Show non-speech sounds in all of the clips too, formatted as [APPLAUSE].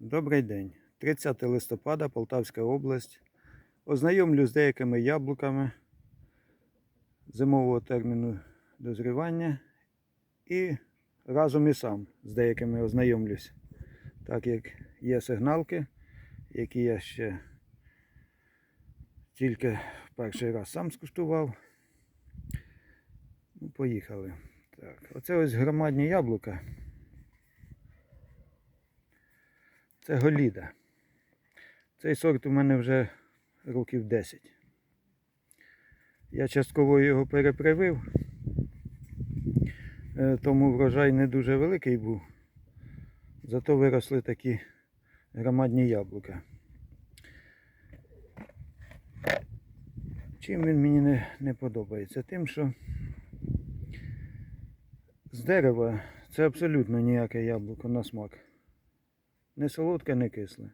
Добрий день. 30 листопада, Полтавська область. Ознайомлю з деякими яблуками зимового терміну дозрівання і разом і сам з деякими ознайомлюсь. Так як є сигналки, які я ще тільки перший раз сам скуштував. Ну, поїхали. Так, оце ось громадні яблука. Це Голіда. Цей сорт у мене вже років 10. Я частково його перепривив, е, тому врожай не дуже великий був. Зато виросли такі громадні яблука. Чим він мені не, не подобається? Тим, що з дерева це абсолютно ніяке яблуко на смак. Не солодке, не кисле.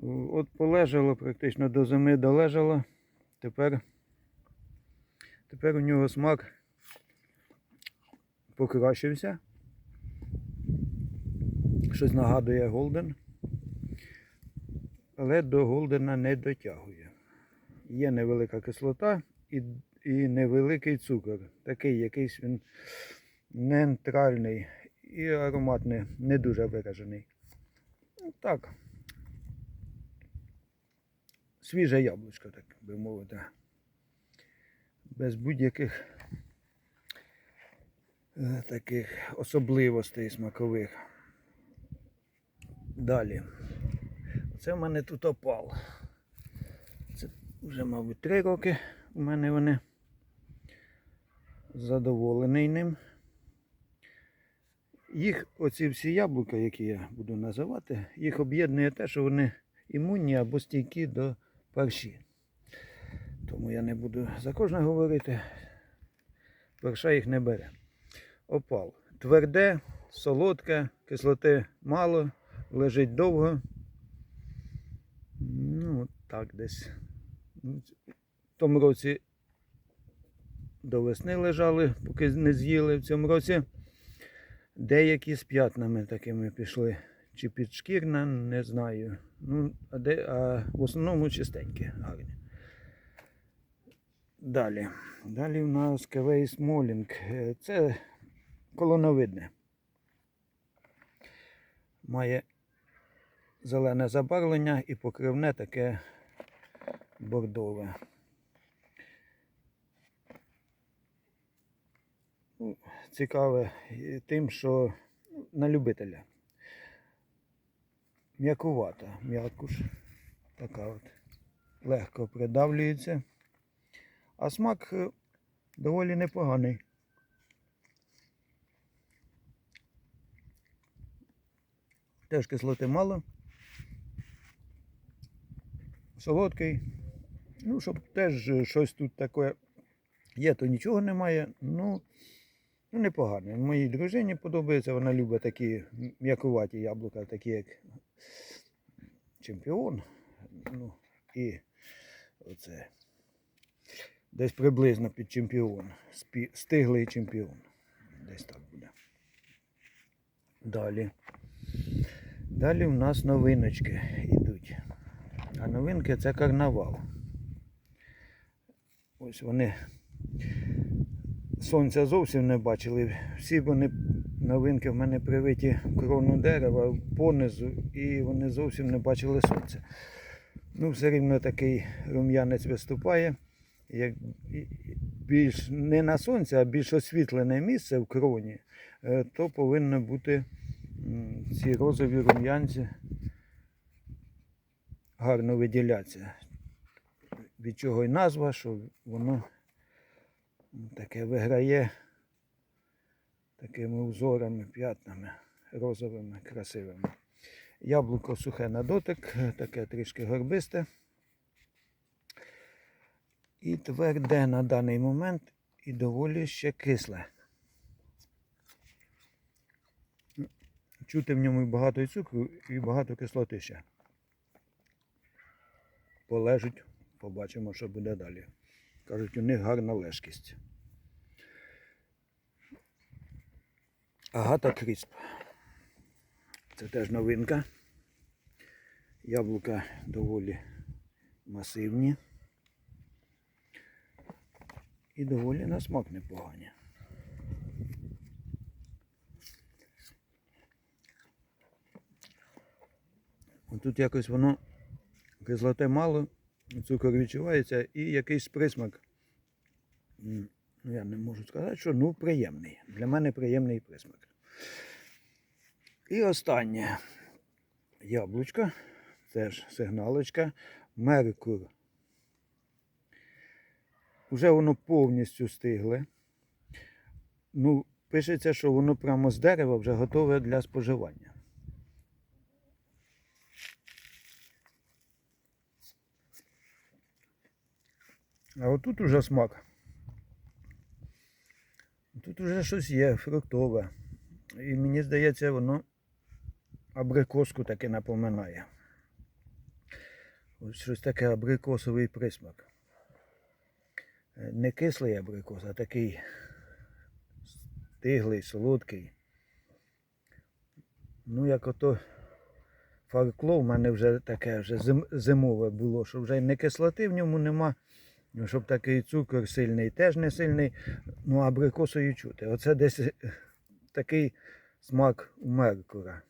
От полежало практично до зими долежало. Тепер, тепер у нього смак покращився. Щось нагадує Голден. Але до Голдена не дотягує. Є невелика кислота і, і невеликий цукор. Такий якийсь він нейтральний і аромат не, не дуже виражений. Ну, Так. Свіже яблучко, так би мовити. Без будь-яких е, таких особливостей смакових. Далі. Це в мене тут опал. Це вже, мабуть, три роки у мене вони. Задоволений ним. Їх, оці всі яблука, які я буду називати, їх об'єднує те, що вони імунні або стійкі до парші. Тому я не буду за кожне говорити. Парша їх не бере. Опал. Тверде, солодке, кислоти мало, лежить довго. Ну, так десь. Ну, В тому році до весни лежали, поки не з'їли. В цьому році деякі з п'ятнами такими пішли. Чи підшкірна, не знаю. Ну, а, де, а в основному чистенькі, гарні. Далі. Далі в нас кавей смолінг. Е, Це колоновидне. Має зелене забарвлення і покривне таке бордове. Цікаве тим, що ну, на любителя. М'якувата, м'якуш. Така от. Легко придавлюється. А смак е, доволі непоганий. Теж кислоти мало. Солодкий. Ну, щоб теж щось тут таке є, то нічого немає. Ну, ну непогано. Моїй дружині подобається, вона любить такі м'якуваті яблука, такі як чемпіон. Ну, і оце. Десь приблизно під чемпіон. Стиглий чемпіон. Десь так буде. Далі. Далі в нас новиночки йдуть. А новинки це карнавал. Ось вони сонця зовсім не бачили. Всі вони новинки в мене привиті крону дерева понизу, і вони зовсім не бачили сонця. Ну, все рівно такий рум'янець виступає. Як більш не на сонці, а більш освітлене місце в кроні, е, то повинно бути ці розові рум'янці гарно виділятися. Від чого й назва, що воно таке виграє такими узорами, п'ятнами розовими, красивими. Яблуко сухе на дотик, таке трішки горбисте. І тверде на даний момент і доволі ще кисле. Чути в ньому і багато цукру, і багато кислоти ще. Полежуть, побачимо, що буде далі. Кажуть, у них гарна лежкість. Агата Крісп. Це теж новинка. Яблука доволі масивні. І доволі на смак непогані. Тут якось воно кислоти мало, цукор відчувається і якийсь присмак. Ну, я не можу сказати, що ну приємний. Для мене приємний присмак. І останнє яблучко, теж сигналочка, Меркур. Уже воно повністю стигле. Ну, пишеться, що воно прямо з дерева вже готове для споживання. А отут уже смак. Тут уже щось є фруктове. І мені здається, воно абрикоску таки напоминає. Ось щось таке абрикосовий присмак. Е, Не кислий абрикос, а такий стиглий, солодкий. Ну, як ото фаркло в мене вже таке вже зимове було, що вже не кислоти в ньому нема. Ну, щоб такий цукор сильний, теж не сильний, ну абрикосою чути. Оце десь [LAUGHS] такий смак у Меркура.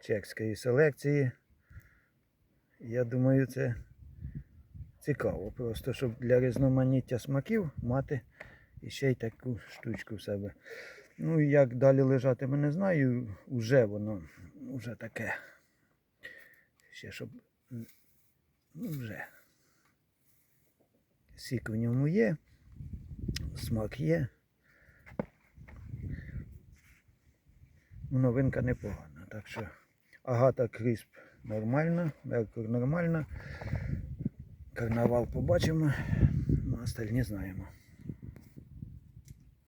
Чеської селекції. Я думаю, це цікаво. Просто щоб для різноманіття смаків мати іще й таку штучку в себе. Ну і як далі лежатиме, не знаю. Уже воно, вже таке. Ще щоб Ну, вже. Сік в ньому є, смак є. Ну, Новинка непогана. Так що Агата Крісп нормальна, Меркур нормальна. Карнавал побачимо, а остальні знаємо.